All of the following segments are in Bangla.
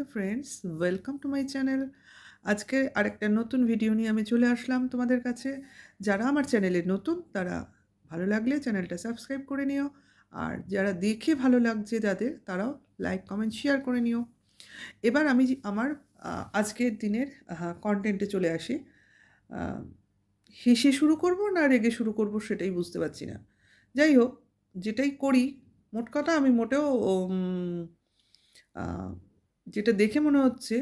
Hello friends welcome to my channel আজকে আরেকটা নতুন ভিডিও নিয়ে আমি চলে আসলাম তোমাদের কাছে। যারা আমার চ্যানেলে নতুন, তারা ভালো লাগলে চ্যানেলটা সাবস্ক্রাইব করে নিও। আর যারা দেখে ভালো লাগছে যাদের, তারাও লাইক কমেন্ট শেয়ার করে নিও। এবার আমি আমার আজকের দিনের কন্টেন্টে চলে আসি। হেসে শুরু করব না রেগে শুরু করব সেটাই বুঝতে পারছি না। যাই হোক, যেটাই করি, মোট কথা আমি মোটেও যেটা দেখে মনে হচ্ছে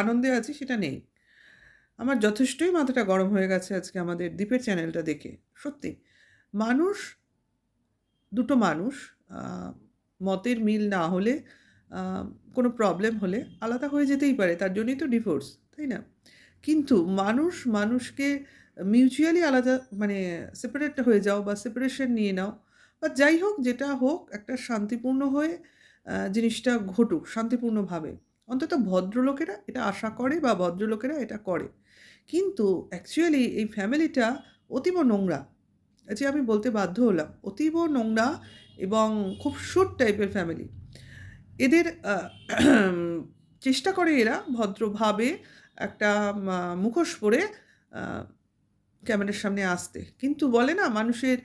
আনন্দে আছি সেটা নেই। আমার যথেষ্টই মাথাটা গরম হয়ে গেছে আজকে আমাদের দ্বীপের চ্যানেলটা দেখে। সত্যি, মানুষ, দুটো মানুষ মতের মিল না হলে কোনো প্রবলেম হলে আলাদা হয়ে যেতেই পারে, তার জন্যই তো ডিভোর্স তাই না? কিন্তু মানুষ মানুষকে মিউচুয়ালি আলাদা মানে সেপারেট হয়ে যাও বা সেপারেশন নিয়ে নাও, বা যাই হোক, যেটা হোক, একটা শান্তিপূর্ণ হয়ে জিনিসটা ঘটুক শান্তিপূর্ণভাবে। অন্তত ভদ্রলোকেরা এটা আশা করে বা ভদ্রলোকেরা এটা করে। কিন্তু অ্যাকচুয়ালি এই ফ্যামিলিটা অতীব নোংরা। যে আমি বলতে বাধ্য হলাম, অতীব নোংরা এবং খুব শুট টাইপের ফ্যামিলি। এদের চেষ্টা করে এরা ভদ্রভাবে একটা মুখোশ পরে ক্যামেরার সামনে আসতে। কিন্তু বলে না মানুষের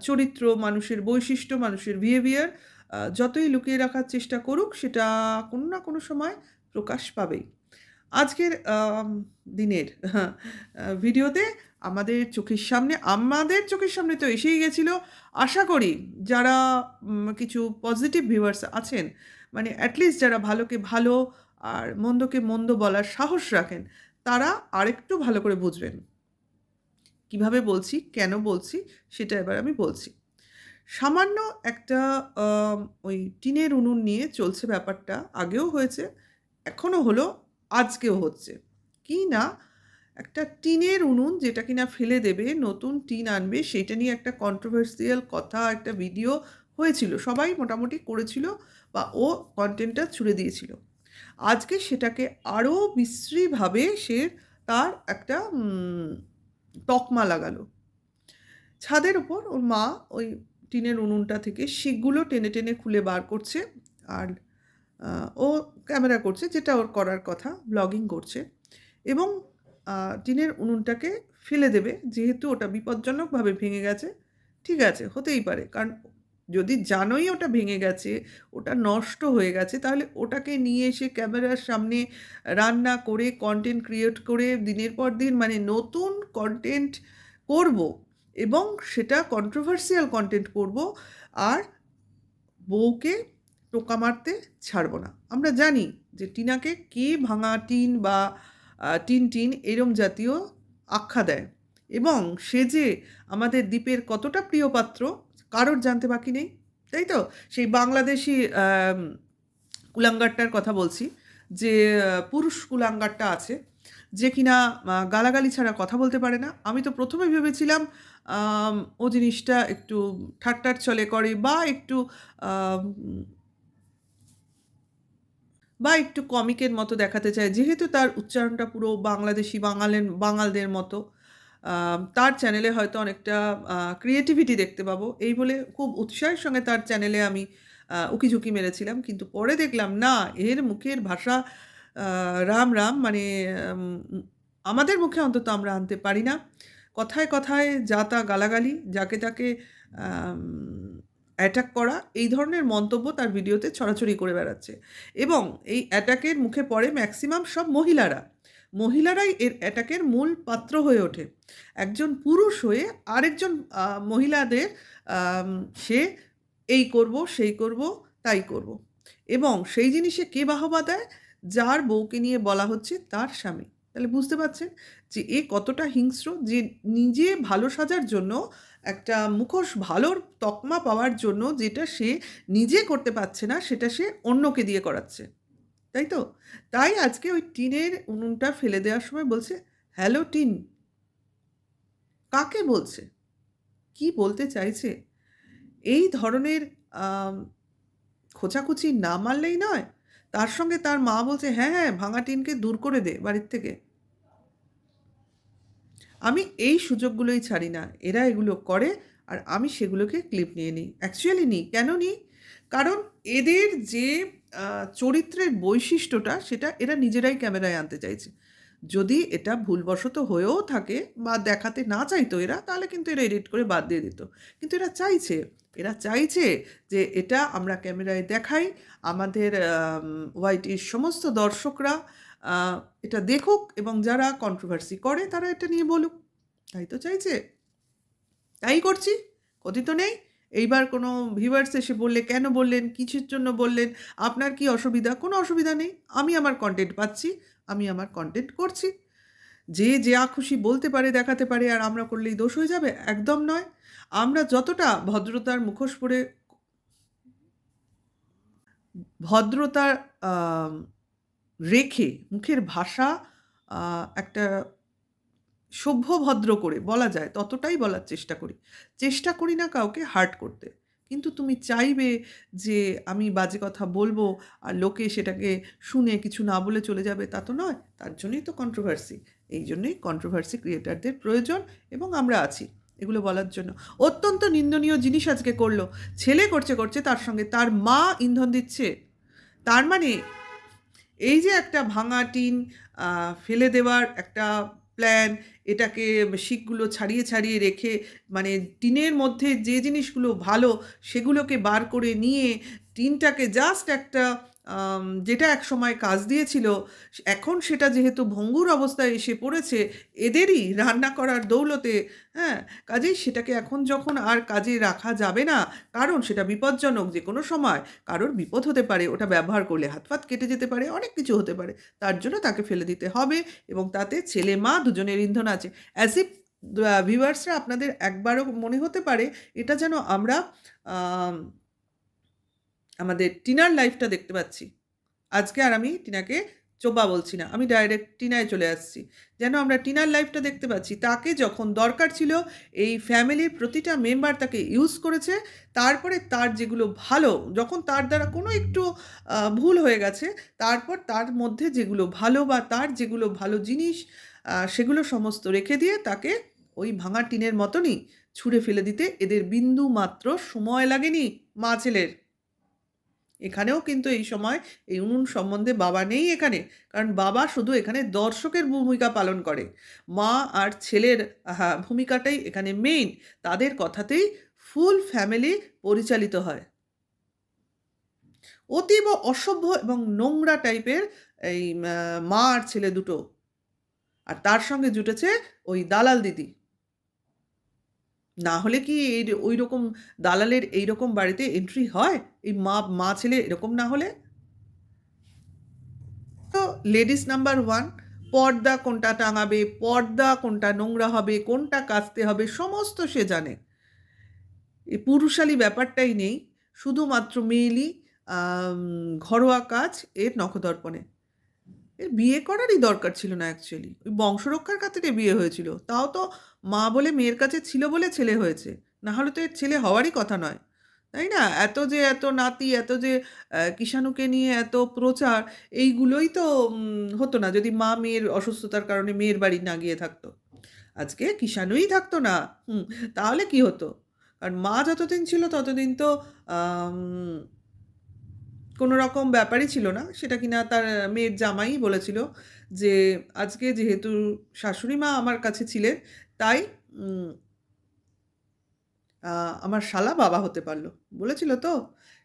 চরিত্র, মানুষের বৈশিষ্ট্য, মানুষের বিহেভিয়ার যতই লুকিয়ে রাখার চেষ্টা করুক সেটা কোনো না কোনো সময় প্রকাশ পাবেই। আজকের দিনের হ্যাঁ, ভিডিওতে আমাদের চোখের সামনে আমাদের চোখের সামনে তো এসেই গেছিল। আশা করি যারা কিছু পজিটিভ ভিউয়ার্স আছেন মানে অ্যাটলিস্ট যারা ভালোকে ভালো আর মন্দকে মন্দ বলার সাহস রাখেন তারা আরেকটু ভালো করে বুঝবেন। কীভাবে বলছি কেন বলছি সেটা এবার আমি বলছি। সামান্য একটা ওই টিনের উনুন নিয়ে চলছে ব্যাপারটা আগেও হয়েছে, এখনও হলো, আজকেও হচ্ছে। কি না, একটা টিনের উনুন যেটা কিনা ফেলে দেবে, নতুন টিন আনবে সেটা নিয়ে একটা কন্ট্রোভার্সিয়াল কথা, একটা ভিডিও হয়েছিল, সবাই মোটামুটি করেছিল বা ও কন্টেন্টটা ছুড়ে দিয়েছিল। আজকে সেটাকে আরও বিশ্রীভাবে সে তার একটা তকমা লাগালো। ছাদের ওপর ওর মা ওই টিনের উনুনটা থেকে শিকগুলো টেনে টেনে খুলে বার করছে আর ও ক্যামেরা করছে যেটা ওর করার কথা ব্লগিং করছে এবং টিনের উনুনটাকে ফেলে দেবে যেহেতু ওটা বিপজ্জনকভাবে ভেঙে গেছে। ঠিক আছে, হতেই পারে কারণ যদি জানোই ওটা ভেঙে গেছে, ওটা নষ্ট হয়ে গেছে, তাহলে ওটাকে নিয়ে এসে ক্যামেরার সামনে রান্না করে কন্টেন্ট ক্রিয়েট করে দিনের পর দিন মানে নতুন কন্টেন্ট করব এবং সেটা কন্ট্রোভার্সিয়াল কন্টেন্ট করব আর বউকে টোকা মারতে ছাড়বো না। আমরা জানি যে টিনাকে কে ভাঙা টিন বা টিন টিন এরম জাতীয় আখ্যা দেয় এবং সে যে আমাদের দ্বীপের কতটা প্রিয় পাত্র কারোর জানতে বাকি নেই, তাই তো? সেই বাংলাদেশি কুলাঙ্গারটার কথা বলছি যে পুরুষ কুলাঙ্গারটা আছে। যে কিনা গালাগালি ছাড়া কথা বলতে পারে না। আমি তো প্রথমে ভেবেছিলাম ও জিনিসটা একটু ঠাট্টার চলে করে বা একটু বা একটু কমিকের মতো দেখাতে চায়। যেহেতু তার উচ্চারণটা পুরো বাংলাদেশি, বাঙালের, বাঙালদের মতো তার চ্যানেলে হয়তো অনেকটা ক্রিয়েটিভিটি দেখতে পাবো। এই বলে খুব উৎসাহের সঙ্গে তার চ্যানেলে আমি উকিঝুঁকি মেরেছিলাম। কিন্তু পরে দেখলাম, না, এর মুখের ভাষা রাম রাম মানে আমাদের মুখে অন্তত আমরা আনতে পারি না। কথায় কথায় যা তা গালাগালি, যাকে তাকে অ্যাটাক করা, এই ধরনের মন্তব্য তার ভিডিওতে ছড়াছড়ি করে বেড়াচ্ছে। এবং এই অ্যাটাকের মুখে পড়ে ম্যাক্সিমাম সব মহিলারা। মহিলারাই এর অ্যাটাকের মূল পাত্র হয়ে ওঠে। একজন পুরুষ হয়ে আরেকজন মহিলাদের সে এই করব, সেই করব, তাই করব। এবং সেই জিনিসে কে বাহবা দেয়? যার বউকে নিয়ে বলা হচ্ছে তার স্বামী। তাহলে বুঝতে পারছেন যে এ কতটা হিংস্র যে নিজে ভালো সাজার জন্য, একটা মুখোশ ভালোর তকমা পাওয়ার জন্য যেটা সে নিজে করতে পারছে না, সেটা সে অন্যকে দিয়ে করাচ্ছে। তাই তো? তাই আজকে ওই টিনের উনুনটা ফেলে দেওয়ার সময় বলছে, হ্যালো টিন। কাকে বলছে? কি বলতে চাইছে? এই ধরনের খোঁচাখুচি না মারলেই নয় তার সঙ্গে তার মা বলছে হ্যাঁ হ্যাঁ ভাঙা টিনকে দূর করে দে বাড়ির থেকে। আমি এই সুযোগগুলোই ছাড়ি না। এরা এগুলো করে আর আমি সেগুলোকে ক্লিপ নিয়ে নিই। অ্যাকচুয়ালি নিই। কেন নিই? কারণ এদের যে চরিত্রের বৈশিষ্ট্যটা, সেটা এরা নিজেরাই ক্যামেরায় আনতে চাইছে। যদি এটা ভুলবশত হয়েও থাকে বা দেখাতে না চাইতো এরা, তাহলে কিন্তু এরা এডিট করে বাদ দিয়ে দিত। কিন্তু এরা চাইছে এরা চাইছে যে এটা আমরা ক্যামেরায় দেখাই, আমাদের ওয়াইটির সমস্ত দর্শকরা এটা দেখুক এবং যারা কন্ট্রোভার্সি করে, তারা এটা নিয়ে বলুক। তাই তো চাইছে। তাই করছি ক্ষতি তো নেই। এইবার কোনো ভিউয়ার্স এসে বললে, কেন বললেন? কিসের জন্য বললেন? আপনার কি অসুবিধা? কোনো অসুবিধা নেই। আমি আমার কন্টেন্ট পাচ্ছি, আমি আমার কন্টেন্ট করছি। যে, যা খুশি বলতে পারে, দেখাতে পারে, আর আমরা করলেই দোষ হয়ে যাবে, একদম নয়। আমরা যতটা ভদ্রতার মুখোশ পরে ভদ্রতার রেখে মুখের ভাষা একটা সভ্য ভদ্র করে, বলা যায়, ততটাই বলার চেষ্টা করি। চেষ্টা করি না কাউকে হার্ট করতে। কিন্তু তুমি চাইবে যে আমি বাজে কথা বলব আর লোকে সেটাকে শুনে কিছু না বলে চলে যাবে, তা তো নয়। তার জন্যই তো কন্ট্রোভার্সি এই জন্যই কন্ট্রোভার্সি ক্রিয়েটারদের প্রয়োজন এবং আমরা আছি এগুলো বলার জন্য। অত্যন্ত নিন্দনীয় জিনিস আজকে করল। ছেলে করছে করছে, তার সঙ্গে তার মা ইন্ধন দিচ্ছে। তার মানে এই যে একটা ভাঙা টিন ফেলে দেওয়ার একটা প্ল্যান এটাকে শিকগুলো ছাড়িয়ে ছাড়িয়ে রেখে মানে টিনের মধ্যে যে জিনিসগুলো ভালো, সেগুলোকে বার করে নিয়ে, টিনটাকে জাস্ট একটা যেটা এক সময় কাজ দিয়েছিল এখন সেটা যেহেতু ভঙ্গুর অবস্থায় এসে পড়েছে এদেরই রান্না করার দৌলতে হ্যাঁ কাজেই সেটাকে এখন যখন আর কাজে রাখা যাবে না কারণ সেটা বিপজ্জনক যে কোনো সময় কারোর বিপদ হতে পারে ওটা ব্যবহার করলে হাত ফাত কেটে যেতে পারে অনেক কিছু হতে পারে তার জন্য তাকে ফেলে দিতে হবে এবং তাতে ছেলে মা দুজনের ইন্ধন আছে। অ্যাজ ইফ ভিউয়ার্সরা আপনাদের একবারও মনে হতে পারে এটা যেন আমরা আম, আমাদের টিনার লাইফটা দেখতে পাচ্ছি। আজকে আর আমি টিনাকে চোপা বলছি না, আমি ডাইরেক্ট টিনায় চলে আসছি। যেন আমরা টিনার লাইফটা দেখতে পাচ্ছি, তাকে যখন দরকার ছিল, এই ফ্যামিলির প্রতিটা মেম্বার তাকে ইউজ করেছে, তারপরে তার যেগুলো ভালো, যখন তার দ্বারা কোনো একটু ভুল হয়ে গেছে, তারপর তার মধ্যে যেগুলো ভালো বা তার যেগুলো ভালো জিনিস সেগুলো সমস্ত রেখে দিয়ে তাকে ওই ভাঙা টিনের মতনই ছুঁড়ে ফেলে দিতে এদের বিন্দু মাত্র সময় লাগেনি, মা ছেলের। এখানেও কিন্তু এই সময় এই উনুন সম্বন্ধে বাবা নেই এখানে। কারণ বাবা শুধু এখানে দর্শকের ভূমিকা পালন করে। মা আর ছেলের ভূমিকাটাই এখানে মেইন তাদের কথাতেই ফুল ফ্যামিলি পরিচালিত হয়। অতীব অসভ্য এবং নোংরা টাইপের এই মা আর ছেলে দুটো। আর তার সঙ্গে জুটেছে ওই দালাল দিদি। না হলে কি এই ওই রকম দালালের এই রকম বাড়িতে এন্ট্রি হয়? এই মা মা ছেলে এরকম না হলে? তো লেডিস নাম্বার ওয়ান পর্দা কোনটা টাঙাবে, পর্দা কোনটা নোংরা হবে, কোনটা কাচতে হবে, সমস্ত সে জানে। এই পুরুষালী ব্যাপারটাই নেই, শুধুমাত্র মেয়েলি ঘরোয়া কাজ এর নখদর্পণে। এর বিয়ে করারই দরকার ছিল না অ্যাকচুয়ালি ওই বংশরক্ষার খাতিরে বিয়ে হয়েছিল। তাও তো মা বলে মেয়ের কাছে ছিল বলে ছেলে হয়েছে। না হলে তো এর ছেলে হওয়ারই কথা নয়। তাই না? এত যে এত নাতি, এত যে কিষাণুকে নিয়ে এত প্রচার, এইগুলোই তো হতো না যদি মা মেয়ের অসুস্থতার কারণে মেয়ের বাড়ি না গিয়ে থাকতো। আজকে কিষাণুই থাকতো না। হুম, তাহলে কি হতো? কারণ মা যতদিন ছিল ততদিন তো কোনো রকম ব্যাপারই ছিল না। সেটা কিনা তার মেয়ের জামাই বলেছিল যে, আজকে যেহেতু শাশুড়ি মা আমার কাছে ছিলেন তাই আমার শালা বাবা হতে পারল। বলেছিল তো,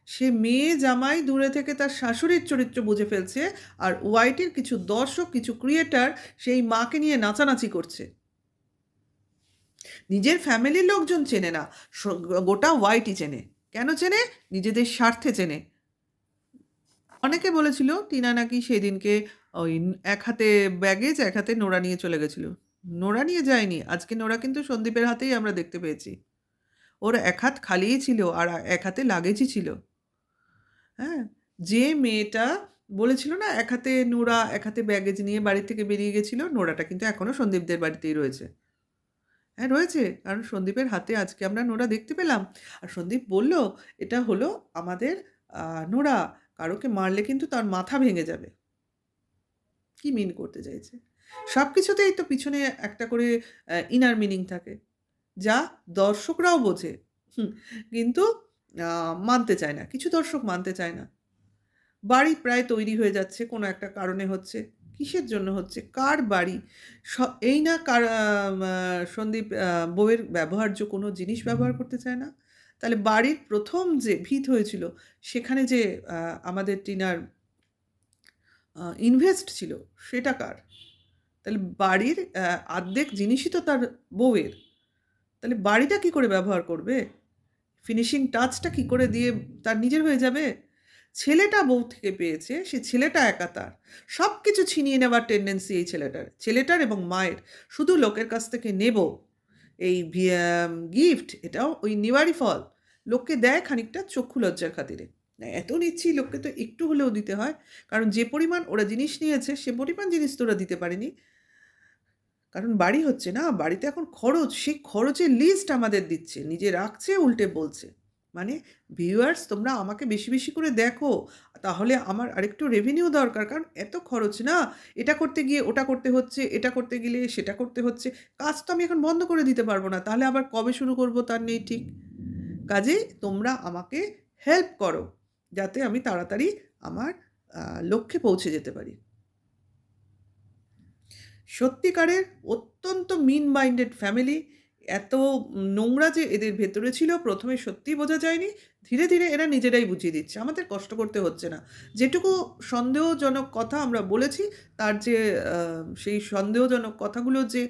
সে মেয়ে জামাই দূরে থেকে তার শাশুড়ির চরিত্র বুঝে ফেলছে আর ওয়াইটির কিছু দর্শক, কিছু ক্রিয়েটার সেই মাকে নিয়ে নাচানাচি করছে। নিজের ফ্যামিলির লোকজন চেনে না গোটা ওয়াইটি চেনে। কেন চেনে? নিজেদের স্বার্থে চেনে। অনেকে বলেছিল, টিনা নাকি সেদিনকে ওই এক হাতে ব্যাগেজ এক হাতে নোড়া নিয়ে চলে গেছিল। নোড়া নিয়ে যায়নি। আজকে নোড়া কিন্তু সন্দীপের হাতেই আমরা দেখতে পেয়েছি। ওর এক হাত খালিই ছিল আর এক হাতে লাগেজই ছিল। হ্যাঁ যে মেয়েটা বলেছিল না, এক হাতে নোড়া এক হাতে ব্যাগেজ নিয়ে বাড়ি থেকে বেরিয়ে গেছিল, নোরাটা কিন্তু এখনও সন্দীপদের বাড়িতেই রয়েছে। হ্যাঁ রয়েছে। কারণ সন্দীপের হাতে আজকে আমরা নোড়া দেখতে পেলাম। আর সন্দীপ বলল, এটা হলো আমাদের নোরা। কারোকে মারলে কিন্তু তার মাথা ভেঙে যাবে। কি মিন করতে চাইছে? সব কিছুতেই তো পিছনে একটা করে ইনার মিনিং থাকে। যা দর্শকরাও বোঝে। কিন্তু মানতে চায় না। কিছু দর্শক মানতে চায় না। বাড়ি প্রায় তৈরি হয়ে যাচ্ছে, কোনো একটা কারণে হচ্ছে। কিসের জন্য হচ্ছে? কার বাড়ি? এই না কার সন্দীপ বউয়ের ব্যবহার্য কোনো জিনিস ব্যবহার করতে চায় না? তাহলে বাড়ির প্রথম যে ভিত হয়েছিল, সেখানে যে আমাদের টিনার ইনভেস্ট ছিল, সেটা কার? তাহলে বাড়ির আর্ধেক জিনিসই তো তার বউয়ের। তাহলে বাড়িটা কি করে ব্যবহার করবে? ফিনিশিং টাচটা কি করে দিয়ে তার নিজের হয়ে যাবে? ছেলেটা বউ থেকে পেয়েছে, সে ছেলেটা একা তার। সব কিছু ছিনিয়ে নেওয়ার টেন্ডেন্সি এই ছেলেটার। ছেলেটার এবং মায়ের। শুধু লোকের কাছ থেকে নেব। এই গিফট এটাও ওই নেওয়ারই ফল। লোককে দেয় খানিকটা চক্ষু লজ্জার খাতিরে। এত নিচ্ছি লোককে তো একটু হলেও দিতে হয়। কারণ যে পরিমাণ ওরা জিনিস নিয়েছে সে পরিমাণ জিনিস তো ওরা দিতে পারেনি। কারণ বাড়ি হচ্ছে না, বাড়িতে এখন খরচ, সেই খরচের লিস্ট আমাদের দিচ্ছে। নিজে রাখছে উল্টে বলছে। মানে ভিউয়ার্স তোমরা আমাকে বেশি, বেশি করে দেখো। তাহলে আমার আরেকটু রেভিনিউ দরকার। কারণ এত খরচ না। এটা করতে গিয়ে ওটা করতে হচ্ছে, এটা করতে গেলে সেটা করতে হচ্ছে। কাজ তো আমি এখন বন্ধ করে দিতে পারব না। তাহলে আবার কবে শুরু করব তার নেই ঠিক। কাজেই তোমরা আমাকে হেল্প করো। যাতে আমি তাড়াতাড়ি আমার লক্ষ্যে পৌঁছে যেতে পারি। সত্যিকারের অত্যন্ত মিন মাইন্ডেড ফ্যামিলি। এত নোংরা যে এদের ভেতরে ছিল ১ম এ সত্যিই বোঝা যায়নি। ধীরে, ধীরে এরা নিজেরাই বুঝিয়ে দিচ্ছে। আমাদের কষ্ট করতে হচ্ছে না। যেটুকু সন্দেহজনক কথা আমরা বলেছি তার যে সেই সন্দেহজনক কথাগুলো যে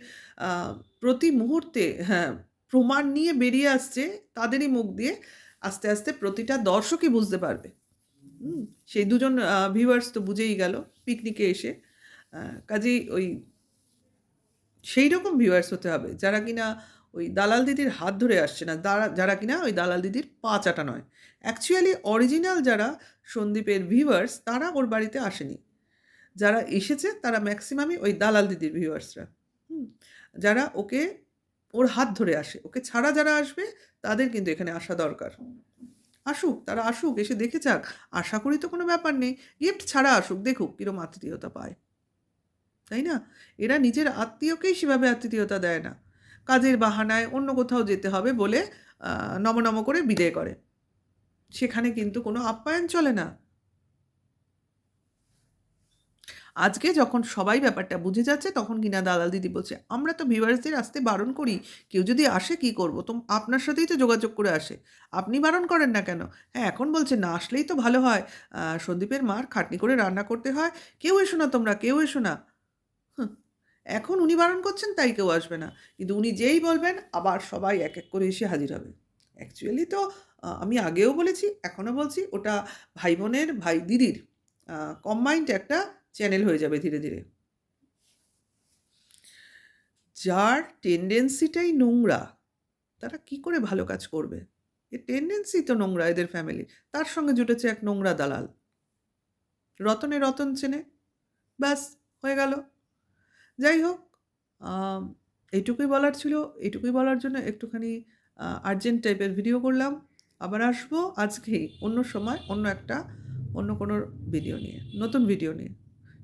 প্রতি মুহূর্তে হ্যাঁ, প্রমাণ নিয়ে বেরিয়ে আসছে তাদেরই মুখ দিয়ে আস্তে, আস্তে প্রতিটা দর্শকই বুঝতে পারবে। সেই দুজন ভিউয়ার্স তো বুঝেই গেল পিকনিকে এসে। কাজেই ওই সেই রকম ভিউয়ার্স হতে হবে যারা কিনা ওই দালাল দিদির হাত ধরে আসছে না। দারা যারা কিনা ওই দালাল দিদির পা চাটা নয়। অ্যাকচুয়ালি অরিজিনাল যারা সন্দীপের ভিউয়ার্স তারা ওর বাড়িতে আসেনি। যারা এসেছে তারা ম্যাক্সিমামই ওই দালাল দিদির ভিউয়ার্সরা। যারা ওকে ওর হাত ধরে আসে। ওকে ছাড়া যারা আসবে তাদের কিন্তু এখানে আসা দরকার। আসুক, তারা আসুক, এসে দেখে যাক। আশা করি তো কোনো ব্যাপার নেই। গিফট ছাড়া আসুক, দেখুক কিরম আতিথেয়তা পায়। তাই না? এরা নিজের আত্মীয়কেই সেভাবে আতিথেয়তা দেয় না। কাজের বাহানায় অন্য কোথাও যেতে হবে বলে আ নম, নম করে বিদায় করে। সেখানে কিন্তু কোনো আপ্যায়ন চলে না। আজকে যখন সবাই ব্যাপারটা বুঝে যাচ্ছে তখন কিনা দালাল দিদি বলছে, "আমরা তো ভিউয়ার্সদের আসতে বারণ করি। কেউ যদি আসে কি করব? তো আপনার সাথেই তো যোগাযোগ করে আসে। আপনি বারণ করেন না কেন?" হ্যাঁ, এখন বলছে, "না আসলেই তো ভালো হয়। সন্দীপের মার খাটনি করে রান্না করতে হয়। কেউ এসো না তোমরা, কেউ এসো না।" এখন উনি বারণ করছেন তাই কেউ আসবে না। কিন্তু উনি যেই বলবেন আবার সবাই এক, এক করে এসে হাজির হবে। অ্যাকচুয়ালি তো আমি আগেও বলেছি, এখনও বলছি ওটা ভাই বোনের, ভাই দিদির কম্বাইন্ড একটা চ্যানেল হয়ে যাবে ধীরে, ধীরে। যার টেন্ডেন্সিটাই নোংরা, তারা কি করে ভালো কাজ করবে? এর টেন্ডেন্সি তো নোংরা এদের ফ্যামিলি। তার সঙ্গে জুটেছে এক নোংরা দালাল। রতনে রতন চেনে। ব্যাস হয়ে গেল। যাই হোক, এইটুকুই বলার ছিল। এইটুকুই বলার জন্য একটুখানি আর্জেন্ট টাইপের ভিডিও করলাম। আবার আসব আজকেই অন্য সময় অন্য একটা অন্য কোনো ভিডিও নিয়ে, নতুন ভিডিও নিয়ে।